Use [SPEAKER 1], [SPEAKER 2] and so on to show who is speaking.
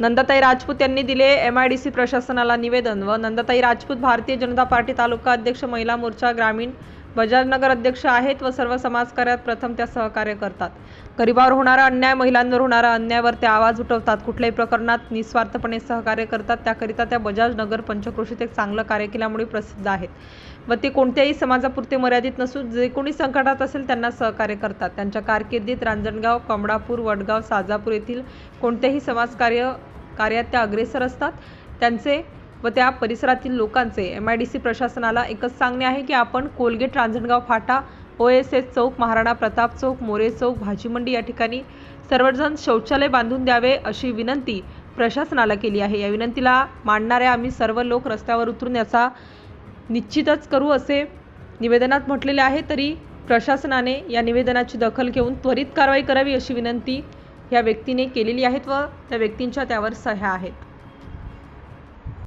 [SPEAKER 1] नंदाताई राजपूत यांनी दिले M I D C प्रशासनाला निवेदन व नंदाताई राजपूत भारतीय जनता पार्टी तालुका अध्यक्ष महिला मोर्चा ग्रामीण बजाजनगर अध्यक्ष आहेत व सर्व समाजकार्यात प्रथम त्या सहकार्य करतात. गरिबावर होणारा अन्याय महिलांवर होणारा अन्यायावर त्या आवाज उठवतात. कुठल्याही प्रकरणात निस्वार्थपणे सहकार्य करतात. त्याकरिता त्या बजाज नगर पंचक्रोशीत एक चांगलं कार्य केल्यामुळे प्रसिद्ध आहेत. व ते कोणत्याही समाजापुरते मर्यादित नसून जे कोणी संकटात असेल त्यांना सहकार्य करतात. त्यांच्या कारकिर्दीत रांजणगाव कमळापूर वडगाव साजापूर येथील कोणत्याही समाजकार्य कार्यात त्या अग्रेसर असतात. त्यांचे व त्या परिसरातील लोकांचे एम आय डी सी प्रशासनाला एकच सांगणे आहे की आपण कोलगेट रांजणगाव फाटा ओ एस एस चौक महाराणा प्रताप चौक मोरे चौक भाजीमंडी या ठिकाणी सर्वजण शौचालय बांधून द्यावे अशी विनंती प्रशासनाला केली आहे. या विनंतीला मांडणाऱ्या आम्ही सर्व लोक रस्त्यावर उतरून याचा निश्चितच करू असे निवेदनात म्हटलेले आहे. तरी प्रशासनाने या निवेदनाची दखल घेऊन त्वरित कारवाई करावी अशी विनंती या व्यक्तीने केलेली आहेत व त्या व्यक्तींच्या त्यावर सह्या आहेत.